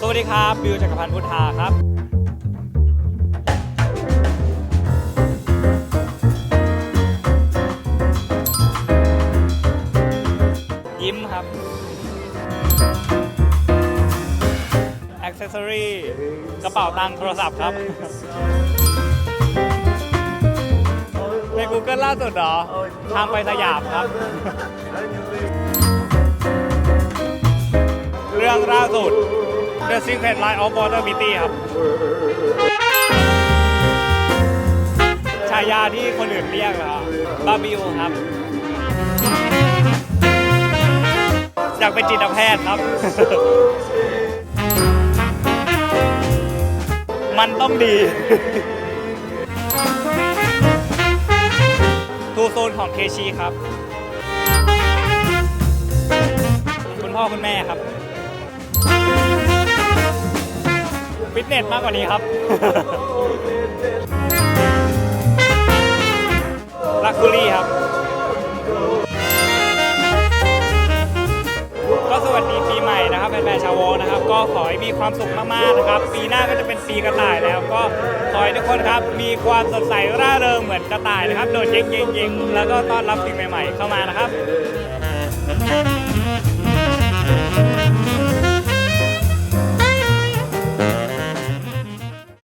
สวัสดีครับบิวจักรพันธ์พุทธาครับยิ้มครับอ c เซสซอรี่กระเป๋าตังค์โทรศัพท์ครับ ใน Google ล่าสุดเหรอ ทางไปสยามครับ เรื่องล่าสุด The Secret Life of Walter Mitty ครับ ฉายาที่คนอื่นเรียกนะครับบาบิวครับ อยากเป็นจิตแพทย์ครับ มันต้องดี ทูโซนของเคชีครับ คุณพ่อคุณแม่ครับ ฟิตเนสมากกว่านี้ครับ ลักซูรี่ครับ ก็สวัสดีปีใหม่นะครับแฟนๆชาวโวนะครับ ก็ขอให้มีความสุขมากๆนะครับ ปีหน้าก็จะเป็นปีกระต่ายแล้ว ก็ขอให้ทุกคนครับ มีความสดใสร่าเริงเหมือนกระต่ายนะครับ โดดเย้งๆๆแล้วก็ต้อนรับสิ่งใหม่ ๆ เข้ามานะครับ